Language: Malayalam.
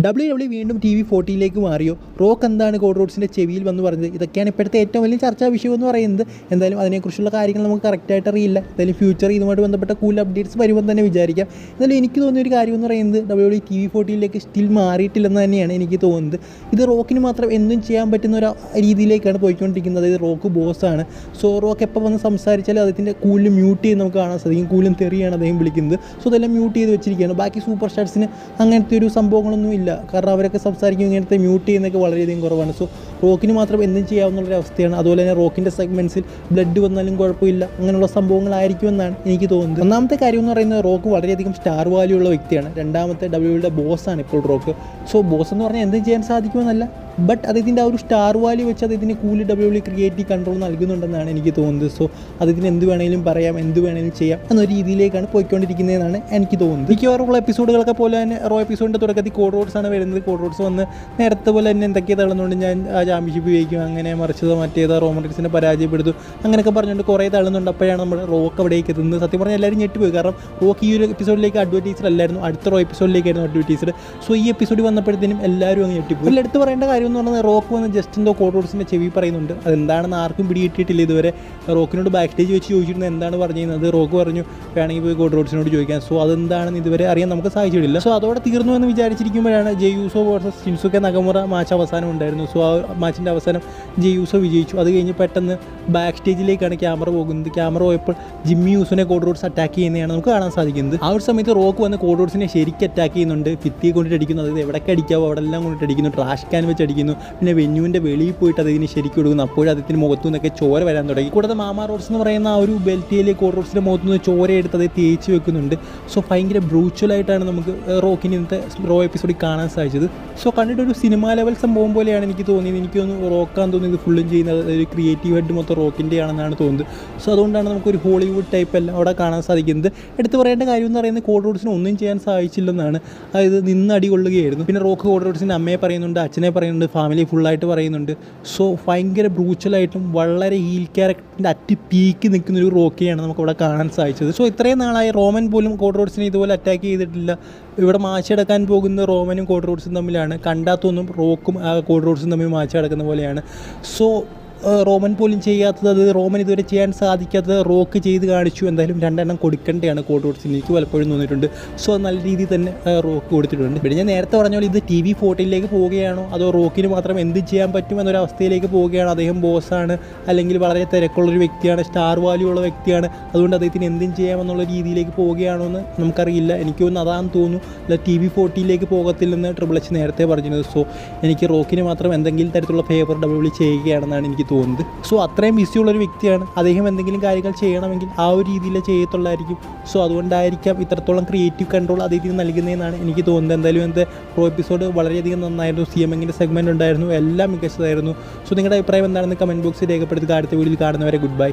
ഡബ്ല്യു ഡബ്ല്യു വീണ്ടും ടി വി ഫോർട്ടിയിലേക്ക് മാറിയോ? റോക്ക് എന്താണ് കോഡ് റോഡ്സിന്റെ ചെവിയിൽ വന്ന് പറഞ്ഞത്? ഇതൊക്കെയാണ് ഇപ്പോഴത്തെ ഏറ്റവും വലിയ ചർച്ചാ വിഷയം എന്ന് പറയുന്നത്. എന്തായാലും അതിനെക്കുറിച്ചുള്ള കാര്യങ്ങൾ നമുക്ക് കറക്റ്റായിട്ട് അറിയില്ല. എന്തായാലും ഫ്യൂച്ചർ ഇതുമായിട്ട് ബന്ധപ്പെട്ട കൂൾ അപ്ഡേറ്റ്സ് വരുമ്പോൾ തന്നെ വിചാരിക്കാം. എന്നാലും എനിക്ക് തോന്നിയ ഒരു കാര്യം എന്ന് പറയുന്നത് ഡബ്ല്യു ഡി ടി വി ഫോർട്ടിയിലേക്ക് സ്റ്റിൽ മാറിയിട്ടില്ലെന്ന് തന്നെയാണ് എനിക്ക് തോന്നുന്നത്. ഇത് റോക്കിന് മാത്രം എന്തും ചെയ്യാൻ പറ്റുന്ന ഒരു രീതിയിലേക്കാണ് പോയിക്കൊണ്ടിരിക്കുന്നത്. അതായത് റോക്ക് ബോസാണ് സോ റോക്ക് എപ്പോൾ വന്ന് സംസാരിച്ചാലും അതിന്റെ കൂടുതൽ മ്യൂട്ട് ചെയ്ത് നമുക്ക് കാണാൻ സാധിക്കും. കൂലും തെറിയാണ് അദ്ദേഹം വിളിക്കുന്നത്. സോ അതെല്ലാം മ്യൂട്ട് ചെയ്ത് വെച്ചിരിക്കുകയാണ്. ബാക്കി സൂപ്പർ സ്റ്റാർസിന് അങ്ങനത്തെ ഒരു സംഭവങ്ങളൊന്നും ഇല്ല. കാരണം അവരൊക്കെ സംസാരിക്കും ഇങ്ങനത്തെ മ്യൂട്ട് ചെയ്യുന്നതൊക്കെ വളരെയധികം കുറവാണ്. സോ റോക്കിന് മാത്രം എന്തും ചെയ്യാവുന്ന അവസ്ഥയാണ്. അതുപോലെ തന്നെ റോക്കിന്റെ സെഗ്മെന്റ്സിൽ ബ്ലഡ് വന്നാലും കുഴപ്പമില്ല. അങ്ങനെയുള്ള സംഭവങ്ങളായിരിക്കുമെന്നാണ് എനിക്ക് തോന്നുന്നത്. ഒന്നാമത്തെ കാര്യം എന്ന് പറയുന്നത് റോക്ക് വളരെയധികം സ്റ്റാർ വാല്യൂ ഉള്ള വ്യക്തിയാണ്. രണ്ടാമത്തെ ഡബ്ല്യുയുടെ ബോസാണ് ഇപ്പോൾ റോക്ക്. സോ ബോസ് എന്ന് പറഞ്ഞാൽ എന്തും ചെയ്യാൻ സാധിക്കുമെന്നല്ല. ബട്ട് അദ്ദേഹത്തിന്റെ ആ ഒരു സ്റ്റാർ വാല്യൂ വെച്ച് അദ്ദേഹത്തിന് കൂലി ഡബ്ല്യു ക്രിയേറ്റീവ് കൺട്രോൾ നൽകുന്നുണ്ടെന്നാണ് എനിക്ക് തോന്നുന്നത്. സോ അദ്ദേഹത്തിന് എന്ത് വേണമെങ്കിലും പറയാം എന്ത് വേണമെങ്കിലും ചെയ്യാം എന്നൊരു രീതിയിലേക്കാണ് പോയിക്കൊണ്ടിരിക്കുന്നതെന്നാണ് എനിക്ക് തോന്നുന്നത്. മിക്കവാറുള്ള എപ്പിസോഡുകളൊക്കെ പോലെ തന്നെ റോ എപ്പിസോഡിന്റെ തുടക്കത്തിൽ കോഡ് റോഡ്സ് ആണ് വരുന്നത്. കോഡ് റോഡ്സ് വന്ന് നേരത്തെ പോലെ തന്നെ എന്തൊക്കെ തള്ളുന്നുണ്ട്. ഞാൻ ആ ചാമ്പ്യൻഷിപ്പ് ജയിക്കും അങ്ങനെ മറിച്ചതോ മറ്റേതോ റോമന്റിക്സിനെ പരാജയപ്പെടുത്തു അങ്ങനെയൊക്കെ പറഞ്ഞുകൊണ്ട് കുറേ തള്ളുന്നുണ്ട്. അപ്പോഴാണ് നമ്മൾ റോക്ക് അവിടേക്ക് എത്തുന്നത്. സത്യം പറഞ്ഞാൽ എല്ലാവരും ഞെട്ടിപ്പോയി. കാരണം റോക്ക് ഈ ഒരു എപ്പിസോഡിലേക്ക് അഡ്വർടൈസർ അല്ലായിരുന്നു. അടുത്ത റോ എപ്പിസോഡിലേക്കായിരുന്നു അഡ്വർടൈസർ സോ ഈ എപ്പിസോഡ് വന്നപ്പോഴത്തേനും എല്ലാവരും അങ്ങ് ഞെട്ടിപ്പോയി. എടുത്ത് പറയേണ്ട കാര്യം എന്ന് പറഞ്ഞാൽ റോക്ക് വന്ന് ജസ്റ്റ് എന്തോ കോഡ് റോഡ്സിന്റെ ചെവി പറയുന്നുണ്ട്. അതെന്താണെന്ന് ആർക്കും പിടികിട്ടിയിട്ടില്ല ഇതുവരെ. റോക്കിനോട് ബാക്ക് സ്റ്റേജ് വെച്ച് ചോദിച്ചിരുന്നത് എന്താണ് പറഞ്ഞിരുന്നത്? റോക്ക് പറഞ്ഞു വേണമെങ്കിൽ പോയി കോഡ് റോഡ്സിനോട് ചോദിക്കാൻ സോ അതെന്താണെന്ന് ഇതുവരെ അറിയാൻ നമുക്ക് സാധിച്ചിട്ടില്ല. സോ അതോടെ തീർന്നു എന്ന് വിചാരിച്ചിരിക്കുമ്പോഴാണ് ജെയൂസോ വേഴ്സസ് ഷിൻസുക്കെ നഗമുറ മാച്ച് അവസാനം ഉണ്ടായിരുന്നു സോ ആ മാച്ചിന്റെ അവസാനം ജെയൂസോ വിജയിച്ചു. അത് കഴിഞ്ഞ് പെട്ടെന്ന് ബാക്ക് സ്റ്റേജിലേക്കാണ് ക്യാമറ പോകുന്നത്. ക്യാമറ പോയപ്പോൾ ജിമ്മി യൂസിനെ റോഡ്സ് അറ്റാക്ക് ചെയ്യുന്നതാണ് നമുക്ക് കാണാൻ സാധിക്കുന്നത്. ആ ഒരു സമയത്ത് റോക്ക് വന്ന് കോഡ് റോഡ്സിനെ ശരിക്കും അറ്റാക്ക് ചെയ്യുന്നുണ്ട്. ഭിത്തിയെ കൊണ്ടിട്ട് അടിക്കുന്നു അതായത് എവിടെയൊക്കെ അടിക്കാവോ അവിടെ എല്ലാം കൊണ്ടിട്ട് അടിക്കുന്നു ട്രാഷ് ക്യാൻ വെച്ച് അടിക്കുന്നു. പിന്നെ വെന്യൂവിന്റെ വെളിയിൽ പോയിട്ട് അതിന് ശരിക്കും കൊടുക്കുന്നു. അപ്പോഴും അദ്ദേഹത്തിന് മുഖത്തു നിന്നൊക്കെ ചോര വരാൻ തുടങ്ങി. കൂടാതെ മാമ റോഡ്സ് എന്ന് പറയുന്ന ആ ഒരു ബെൽറ്റിയിലെ കോഡ് റോഡ്സിന്റെ മുഖത്തു നിന്ന് ചോര എടുത്ത് അത് തേച്ച് വെക്കുന്നുണ്ട്. സോ ഭയങ്കര ബ്രൂച്വലായിട്ടാണ് നമുക്ക് റോക്കിന് ഇന്നത്തെ റോ എപ്പിസോഡിൽ കാണാൻ സാധിച്ചത്. സോ കണ്ടിട്ട് ഒരു സിനിമാ ലെവൽ സംഭവം പോലെയാണ് എനിക്ക് തോന്നിയത്. എനിക്ക് തോന്നുന്നു റോക്കാൻ തോന്നിയത് ഫുള്ളും ചെയ്യുന്നത്. ഒരു ക്രിയേറ്റീവ് ഹെഡ് മൊത്തം റോക്കിന്റെ ആണെന്നാണ് തോന്നുന്നത്. സോ അതുകൊണ്ടാണ് നമുക്കൊരു ഹോളിവുഡ് ടൈപ്പ് എല്ലാം അവിടെ കാണാൻ സാധിക്കുന്നത്. എടുത്തു പറയേണ്ട കാര്യം എന്ന് പറയുന്നത് കോഡ് റോഡ്സിന് ഒന്നും ചെയ്യാൻ സാധിച്ചില്ലെന്നാണ്. അതായത് നിന്ന് അടി കൊള്ളുകയായിരുന്നു പിന്നെ റോക്ക് കോഡ് റോഡ്സിന്റെ അമ്മയെ പറയുന്നുണ്ട് അച്ഛനെ പറയുന്നുണ്ട്. ഫാമിലി ഫുള്ളായിട്ട് പറയുന്നുണ്ട്. സോ ഭയങ്കര ബ്രൂച്ചലായിട്ടും വളരെ ഹീൽ ക്യാരക്ടറിന്റെ അറ്റ് പീക്ക് നിൽക്കുന്ന ഒരു റോക്കിയാണ് നമുക്ക് ഇവിടെ കാണാൻ സാധിച്ചത്. സോ ഇത്രയും നാളായി റോമൻ പോലും കോഡ് റോഡ്സിനെ ഇതുപോലെ അറ്റാക്ക് ചെയ്തിട്ടില്ല. ഇവിടെ മാച്ച് അടക്കാൻ പോകുന്ന റോമനും കോഡ് റോഡ്സും തമ്മിലാണ്. കണ്ടാത്തൊന്നും റോക്കും ആ കോഡ് റോഡ്സും തമ്മിൽ മാച്ച് അടക്കുന്ന പോലെയാണ്. സോ റോമൻ പോലും ചെയ്യാത്തത് അത് റോമൻ ഇതുവരെ ചെയ്യാൻ സാധിക്കാത്തത് റോക്ക് ചെയ്ത് കാണിച്ചു. എന്തായാലും രണ്ടെണ്ണം കൊടുക്കേണ്ടതാണ് കോഡ് റോഡ്സിന് എനിക്ക് പലപ്പോഴും തോന്നിയിട്ടുണ്ട്. സോ നല്ല രീതിയിൽ തന്നെ റോക്ക് കൊടുത്തിട്ടുണ്ട്. പിന്നെ ഞാൻ നേരത്തെ പറഞ്ഞ ഇത് ടി വി ഫോർട്ടിയിലേക്ക് പോവുകയാണോ? അതോ റോക്കിന് മാത്രം എന്ത് ചെയ്യാൻ പറ്റും എന്നൊരു അവസ്ഥയിലേക്ക് പോവുകയാണോ? അദ്ദേഹം ബോസാണ്. അല്ലെങ്കിൽ വളരെ തിരക്കുള്ളൊരു വ്യക്തിയാണ്. സ്റ്റാർ വാല്യൂ ഉള്ള വ്യക്തിയാണ്. അതുകൊണ്ട് അദ്ദേഹത്തിന് എന്തും ചെയ്യാമെന്നുള്ള രീതിയിലേക്ക് പോവുകയാണോ എന്ന് നമുക്കറിയില്ല. എനിക്ക് തോന്നുന്നു തോന്നുന്നു. അല്ല ടി വി ഫോർട്ടിയിലേക്ക് പോകത്തില്ലെന്ന് ട്രിപ്പിൾ എച്ച് നേരത്തെ പറഞ്ഞിരുന്നത്. സോ എനിക്ക് റോക്കിന് മാത്രം എന്തെങ്കിലും തരത്തിലുള്ള ഫേവർ ഡബ്ല്യു ചെയ്യുകയാണെന്നാണ് എനിക്ക് തോന്നുന്നത്. സോ അത്രയും ബിസി ഉള്ളൊരു വ്യക്തിയാണ്. അദ്ദേഹം എന്തെങ്കിലും കാര്യങ്ങൾ ചെയ്യണമെങ്കിൽ ആ ഒരു രീതിയിൽ ചെയ്യത്തുള്ളതായിരിക്കും സോ അതുകൊണ്ടായിരിക്കാം ഇത്രത്തോളം ക്രിയേറ്റീവ് കൺട്രോൾ അദ്ദേഹത്തിന് നൽകുന്നതെന്നാണ് എനിക്ക് തോന്നുന്നത്. എന്തായാലും എന്റെ പ്രോ എപ്പിസോഡ് വളരെയധികം നന്നായിരുന്നു. സി എം എങ്ങിന്റെ സെഗ്മെന്റ് ഉണ്ടായിരുന്നു. എല്ലാം മികച്ചതായിരുന്നു. സോ നിങ്ങളുടെ അഭിപ്രായം എന്താണെന്ന് കമന്റ് ബോക്സിൽ രേഖപ്പെടുത്തി അടുത്ത വീഡിയോയിൽ കാണുന്നവരെ ഗുഡ് ബൈ